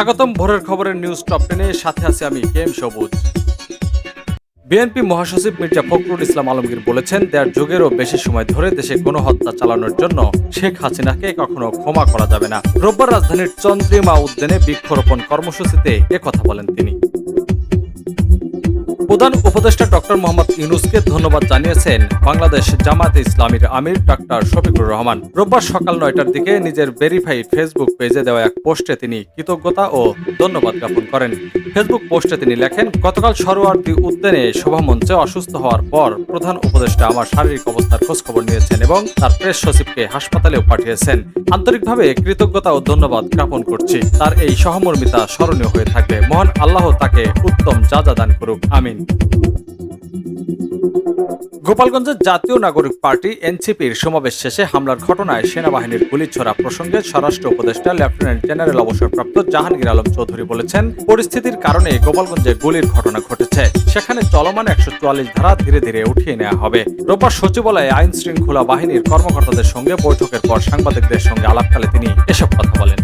স্বাগতম ভোরের খবরের নিউজ টপ টেনে সাথে আছি আমি কেম সবুজ। বিএনপি মহাসচিব মির্জা ফখরুল ইসলাম আলমগীর বলেছেন, দেড় যুগেরও বেশি সময় ধরে দেশে গণহত্যা চালানোর জন্য শেখ হাসিনাকে কখনো ক্ষমা করা যাবে না। রোববার রাজধানীর চন্দ্রিমা উদ্যানে বৃক্ষরোপণ কর্মসূচিতে একথা বলেন তিনি। প্রধান উপদেষ্টা ডক্টর মোহাম্মদ ইউনুসকে ধন্যবাদ জানিয়েছেন বাংলাদেশ জামাতে ইসলামীর আমির ডক্টর শফিকুর রহমান। রোববার সকাল নয়টার দিকে নিজের ভেরিফাইড ফেসবুক পেজে দেওয়া এক পোস্টে তিনি কৃতজ্ঞতা ও ধন্যবাদ জ্ঞাপন করেন। ফেসবুক পোস্টে তিনি লেখেন, গতকাল সরোয়ার্দী উদ্যানে শোভামঞ্চে অসুস্থ হওয়ার পর প্রধান উপদেষ্টা আমার শারীরিক অবস্থার খোঁজখবর নিয়েছেন এবং তার প্রেস সচিবকে হাসপাতালেও পাঠিয়েছেন। আন্তরিকভাবে কৃতজ্ঞতা ও ধন্যবাদ জ্ঞাপন করছি। তার এই সহমর্মিতা স্মরণীয় হয়ে থাকবে। মহান আল্লাহ তাকে উত্তম যা দান করুক। আমিন। গোপালগঞ্জের জাতীয় নাগরিক পার্টি এনসিপির সমাবেশ শেষে হামলার ঘটনায় সেনাবাহিনীর গুলি ছোড়া প্রসঙ্গে স্বরাষ্ট্র উপদেষ্টা লেফটেন্যান্ট জেনারেল অবসরপ্রাপ্ত জাহাঙ্গীর আলম চৌধুরী বলেছেন, পরিস্থিতির কারণে গোপালগঞ্জে গুলির ঘটনা ঘটেছে। সেখানে চলমান একশো চুয়াল্লিশ ধারা ধীরে ধীরে উঠিয়ে নেওয়া হবে। রোববার সচিবালয়ে আইন শৃঙ্খলা বাহিনীর কর্মকর্তাদের সঙ্গে বৈঠকের পর সাংবাদিকদের সঙ্গে আলাপকালে তিনি এসব কথা বলেন।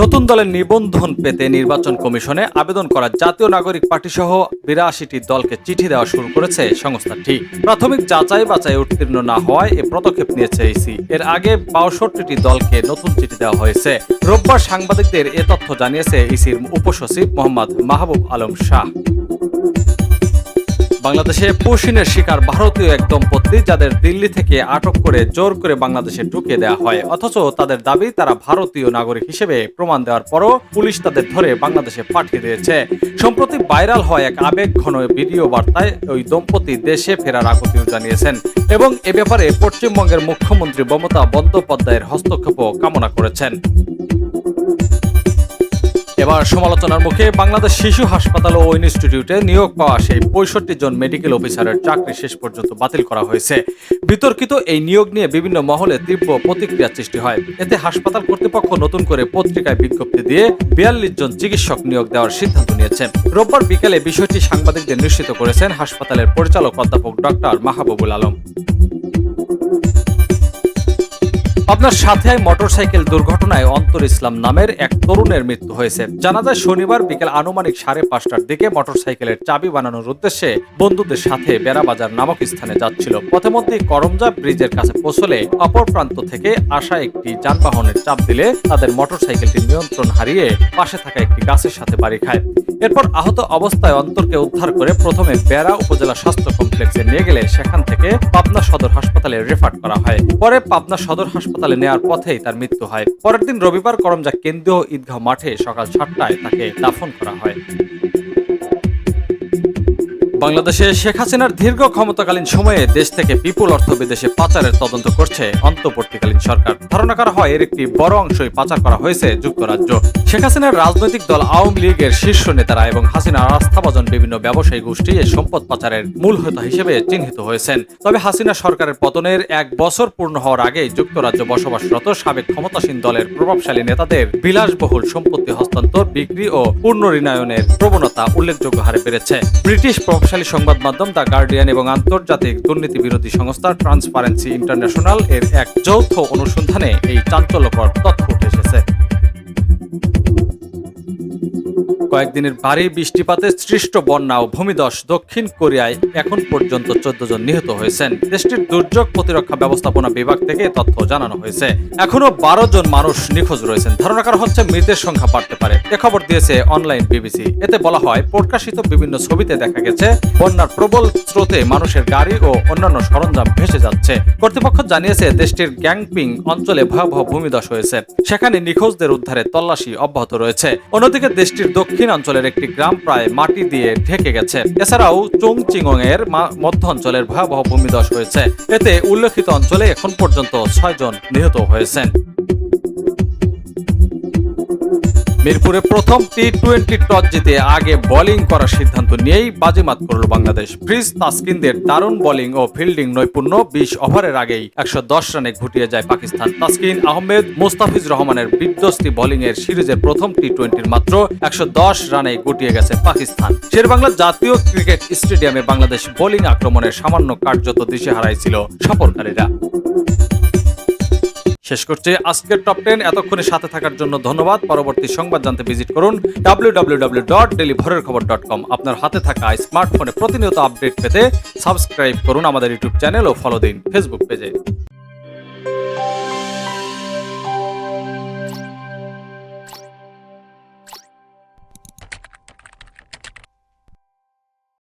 নতুন দলের নিবন্ধন পেতে নির্বাচন কমিশনে আবেদন করা জাতীয় নাগরিক পার্টি সহ বিরাশিটি দলকে চিঠি দেওয়া শুরু করেছে সংস্থাটি। প্রাথমিক যাচাই বাছাই উত্তীর্ণ না হওয়ায় এ পদক্ষেপ নিয়েছে ইসি এর আগে বাষট্টিটি দলকে নতুন চিঠি দেওয়া হয়েছে। রোববার সাংবাদিকদের এ তথ্য জানিয়েছে ইসির উপসচিব মোহাম্মদ মাহবুব আলম শাহ। বাংলাদেশে পুশিনের শিকার ভারতীয় এক দম্পতি যাদের দিল্লি থেকে আটক করে জোর করে বাংলাদেশে ঢুকিয়ে দেওয়া হয়। অথচ তাদের দাবি, তারা ভারতীয় নাগরিক হিসেবে প্রমাণ দেওয়ার পরও পুলিশ তাদের ধরে বাংলাদেশে পাঠিয়ে দিয়েছে। সম্প্রতি ভাইরাল হয় এক আবেগ ঘন ভিডিও বার্তায় ওই দম্পতি দেশে ফেরার আকুতিও জানিয়েছেন এবং এ ব্যাপারে পশ্চিমবঙ্গের মুখ্যমন্ত্রী মমতা বন্দ্যোপাধ্যায়ের হস্তক্ষেপও কামনা করেছেন। এবার সমালোচনার মুখে বাংলাদেশ শিশু হাসপাতাল ও ইনস্টিটিউটে নিয়োগ পাওয়া সেই পঁয়ষট্টি জন মেডিকেল অফিসারের চাকরি শেষ পর্যন্ত বাতিল করা হয়েছে। বিতর্কিত এই নিয়োগ নিয়ে বিভিন্ন মহলে তীব্র প্রতিক্রিয়া সৃষ্টি হয়। এতে হাসপাতাল কর্তৃপক্ষ নতুন করে পত্রিকায় বিজ্ঞপ্তি দিয়ে বিয়াল্লিশ জন চিকিৎসক নিয়োগ দেওয়ার সিদ্ধান্ত নিয়েছে। রোববার বিকেলে বিষয়টি সাংবাদিকদের নিশ্চিত করেছেন হাসপাতালের পরিচালক অধ্যাপক ডক্টর মাহবুবুল আলম। আপনার সাথে মোটরসাইকেল দুর্ঘটনায় অন্তর ইসলাম নামের এক তরুণের মৃত্যু হয়েছে। জানা যায়, শনিবার বিকেল আনুমানিক সাড়ে পাঁচটার দিকে মোটরসাইকেলের চাবি বানানোর উদ্দেশ্যে বন্ধুদের সাথে বেড়াবাজার নামক স্থানে যাচ্ছিল। পথে মধ্যেই করমজা ব্রিজের কাছে পৌঁছলে অপর প্রান্ত থেকে আসা একটি যানবাহনের চাপ দিলে তাদের মোটরসাইকেলটি নিয়ন্ত্রণ হারিয়ে পাশে থাকা একটি গাছের সাথে বাড়ি খায়। এরপর আহত অবস্থায় অন্তরকে উদ্ধার করে প্রথমে বেড়া উপজেলা স্বাস্থ্য কমপ্লেক্সে নিয়ে গেলে সেখান থেকে পাবনা সদর হাসপাতালে রেফার করা হয়। পরে পাবনা সদর হাসপাতালে নেওয়ার পথেই তার মৃত্যু হয়। পরের দিন রবিবার করমজা কেন্দ্রীয় ঈদগাহ মাঠে সকাল সাতটায় তাকে দাফন করা হয়। বাংলাদেশে শেখ হাসিনার দীর্ঘ ক্ষমতাকালীন সময়ে দেশ থেকে বিপুল অর্থ বিদেশে পাচারের তদন্ত করছে অন্তর্বর্তীকালীন সরকার। ধারণা করা হয়, এর একটি বড় অংশই পাচার করা হয়েছে যুক্তরাজ্য। শেখ হাসিনার রাজনৈতিক দল আওয়ামী লীগের শীর্ষ নেতারা এবং হাসিনার আস্থাভাজন বিভিন্ন ব্যবসায়ী গোষ্ঠী এই সম্পদ পাচারের মূল হোতা হিসেবে চিহ্নিত হয়েছেন। তবে হাসিনা সরকারের পতনের এক বছর পূর্ণ হওয়ার আগে যুক্তরাজ্য বসবাসরত সাবেক ক্ষমতাসীন দলের প্রভাবশালী নেতাদের বিলাসবহুল সম্পত্তি হস্তান্তর, বিক্রি ও পুনর্ঋণায়নের প্রবণতা উল্লেখযোগ্য হারে বেড়েছে। ব্রিটিশ প্রভাবশালী সংবাদ মাধ্যম দ্য গার্ডিয়ান এবং আন্তর্জাতিক দুর্নীতি বিরোধী সংস্থা ট্রান্সপারেন্সি ইন্টারন্যাশনাল এর এক যৌথ অনুসন্ধানে এই চাঞ্চল্যকর তথ্য উঠে এসেছে। কয়েকদিনের ভারী বৃষ্টিপাতে সৃষ্ট বন্যা ও ভূমিধস দক্ষিণ কোরিয়ায় এখন পর্যন্ত চোদ্দ জন নিহত হয়েছেন। দেশটির দুর্যোগ প্রতিরক্ষা ব্যবস্থাপনা বিভাগ থেকে তথ্য জানানো হয়েছে। এখনও বারো জন মানুষ নিখোঁজ রয়েছেন। ধারণা করা হচ্ছে মৃতের সংখ্যা বাড়তে পারে। এ খবর দিয়েছে অনলাইন বিবিসি। এতে বলা হয়, প্রকাশিত বিভিন্ন ছবিতে দেখা গেছে, বন্যার প্রবল স্রোতে মানুষের গাড়ি ও অন্যান্য সরঞ্জাম ভেসে যাচ্ছে। কর্তৃপক্ষ জানিয়েছে, দেশটির গ্যাংপিং অঞ্চলে ভয়াবহ ভূমিধস হয়েছে। সেখানে নিখোঁজদের উদ্ধারে তল্লাশি অব্যাহত রয়েছে। অন্যদিকে, দেশটির দক্ষিণ অঞ্চলের একটি গ্রাম প্রায় মাটি দিয়ে ঢেকে গেছে। এছাড়াও চোংচিংং এর মধ্য অঞ্চলের ভয়াবহ ভূমিধস হয়েছে এতে উল্লেখিত অঞ্চলে এখন পর্যন্ত ছয়জন নিহত হয়েছেন। মিরপুরে প্রথম টি টোয়েন্টি টস জিতে আগে বোলিং করার সিদ্ধান্ত নিয়েই বাজিমাত করল বাংলাদেশ। ফ্রিজ তাসকিনদের দারুণ বোলিং ও ফিল্ডিং নৈপুণ্য বিশ ওভারের আগেই একশো দশ রানে ঘুটিয়ে যায় পাকিস্তান। তাসকিন আহমেদ মোস্তাফিজ রহমানের বিধ্বস্তি বোলিং এর সিরিজের প্রথম টি টোয়েন্টির মাত্র একশো দশ রানে গুটিয়ে গেছে পাকিস্তান। শেরবাংলা জাতীয় ক্রিকেট স্টেডিয়ামে বাংলাদেশ বোলিং আক্রমণের সামান্য কার্যত দিশে হারাইছিল সফরকারীরা। শেষ করছি আজকের টপ টেন এতক্ষণে সাথে থাকার জন্য ধন্যবাদ। পরবর্তী সংবাদ জানতে ভিজিট করুন W dot Khobor dot com আপনার হাতে থাকা স্মার্টফোনে প্রতিনিয়ত আপডেট পেতে সাবস্ক্রাইব করুন আমাদের ইউটিউব চ্যানেল ও ফলো দিন ফেসবুক পেজে